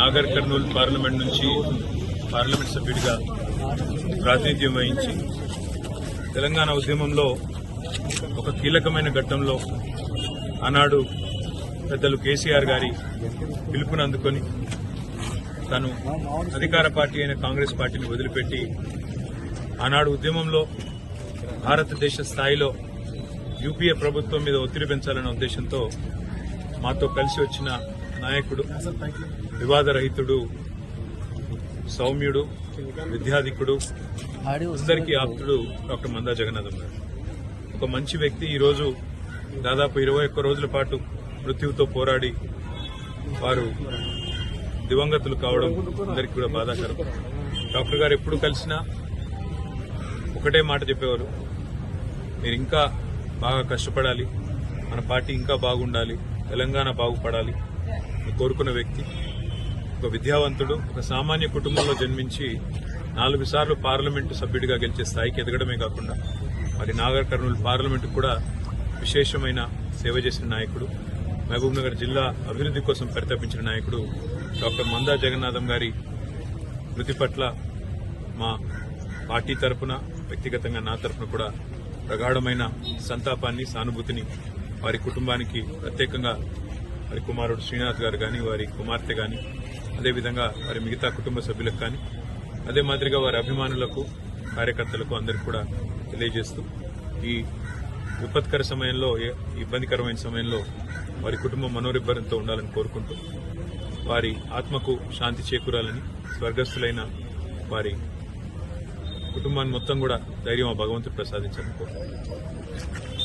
Nagar Kurnool parliament నుంచి parliament సభ్యుడిగా ప్రాతినిధ్యం వహించి తెలంగాణ ఉద్యమంలో ఒక కీలకమైన ఘట్టంలో ఆనాడు పెద్దలు కేసీఆర్ గారి పిలుపును అందుకొని తను అధికార పార్టీ అయిన కాంగ్రెస్ పార్టీని వదిలిపెట్టి ఆనాడు ఉద్యమంలో భారతదేశ స్థాయిలో యూపీఏ ప్రభుత్వం మీద ఒత్తిడి పెంచాలనే ఉద్దేశంతో మాతో కలిసి వచ్చిన నాయకుడు వివాదరహితుడు సౌమ్యుడు విద్యాధికుడు అందరికీ ఆప్తుడు డాక్టర్ మందా జగన్నాథం గారు. ఒక మంచి వ్యక్తి ఈరోజు దాదాపు ఇరవై ఒక్క రోజుల పాటు మృత్యువుతో పోరాడి వారు దివంగతులు కావడం అందరికీ కూడా బాధాకరం. డాక్టర్ గారు ఎప్పుడు కలిసినా ఒకటే మాట చెప్పేవారు మీరు ఇంకా బాగా కష్టపడాలి మన పార్టీ ఇంకా బాగుండాలి తెలంగాణ బాగుపడాలి కోరుకున్న వ్యక్తి ఒక విద్యావంతుడు ఒక సామాన్య కుటుంబంలో జన్మించి నాలుగు సార్లు పార్లమెంటు సభ్యుడిగా గెలిచే స్థాయికి ఎదగడమే కాకుండా మరి నాగర్ కర్నూలు పార్లమెంటు కూడా విశేషమైన సేవ చేసిన నాయకుడు మహబూబ్నగర్ జిల్లా అభివృద్ధి కోసం పరితపించిన నాయకుడు డాక్టర్ మందా జగన్నాథం గారి మృతి పట్ల మా పార్టీ తరఫున వ్యక్తిగతంగా నా తరపున కూడా ప్రగాఢమైన సంతాపాన్ని సానుభూతిని వారి కుటుంబానికి ప్రత్యేకంగా వారి కుమారుడు శ్రీనాథ్ గారు కానీ వారి కుమార్తె కానీ అదేవిధంగా వారి మిగతా కుటుంబ సభ్యులకు కానీ అదే మాదిరిగా వారి అభిమానులకు కార్యకర్తలకు అందరికీ కూడా తెలియజేస్తూ ఈ విపత్కర సమయంలో ఇబ్బందికరమైన సమయంలో వారి కుటుంబం మనోరిబ్బరంతో ఉండాలని కోరుకుంటూ వారి ఆత్మకు శాంతి చేకూరాలని స్వర్గస్థులైన వారి కుటుంబాన్ని మొత్తం కూడా ధైర్యం ఆ భగవంతుడు ప్రసాదించాలని కోరుకుంటున్నాను.